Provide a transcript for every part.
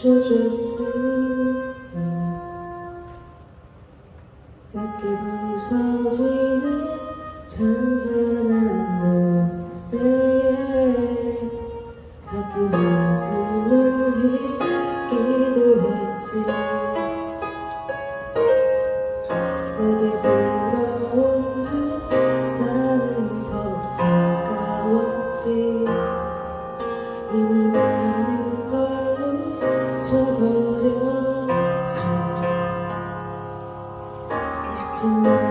찾을 수 있는 내 기분이 서지는 잔잔한 노래에 가끔은 숨을 흘기도 했지 내게 불어온 바람은 더 차가웠지 이미 나는 지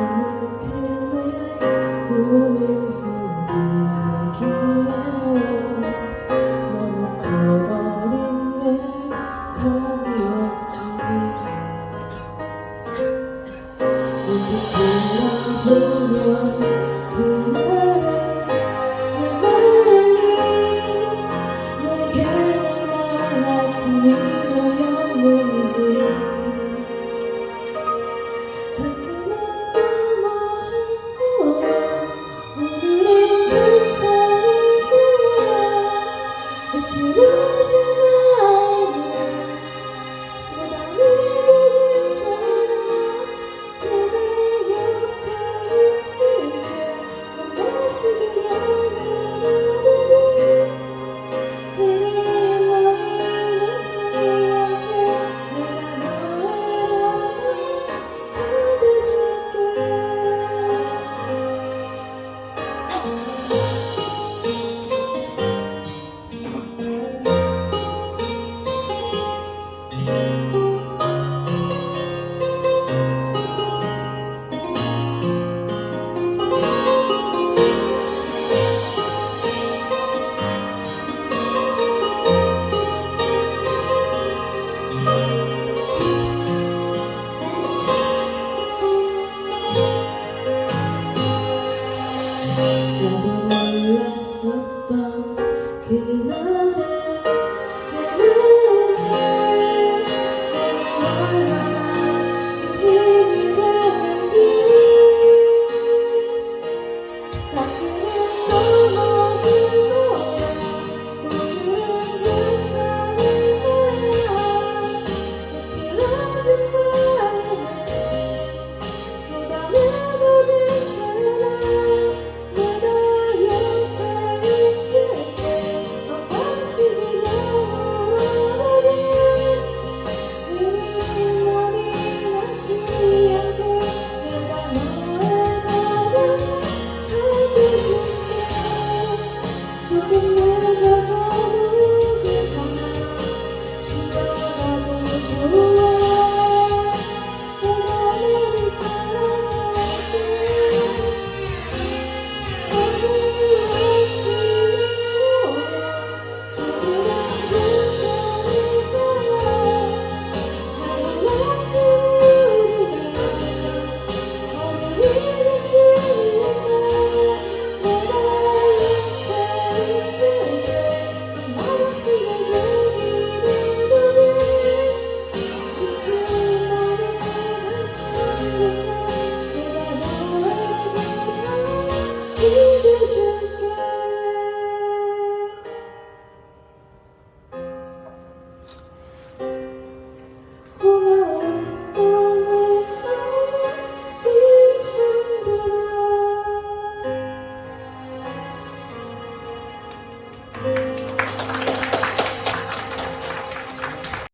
you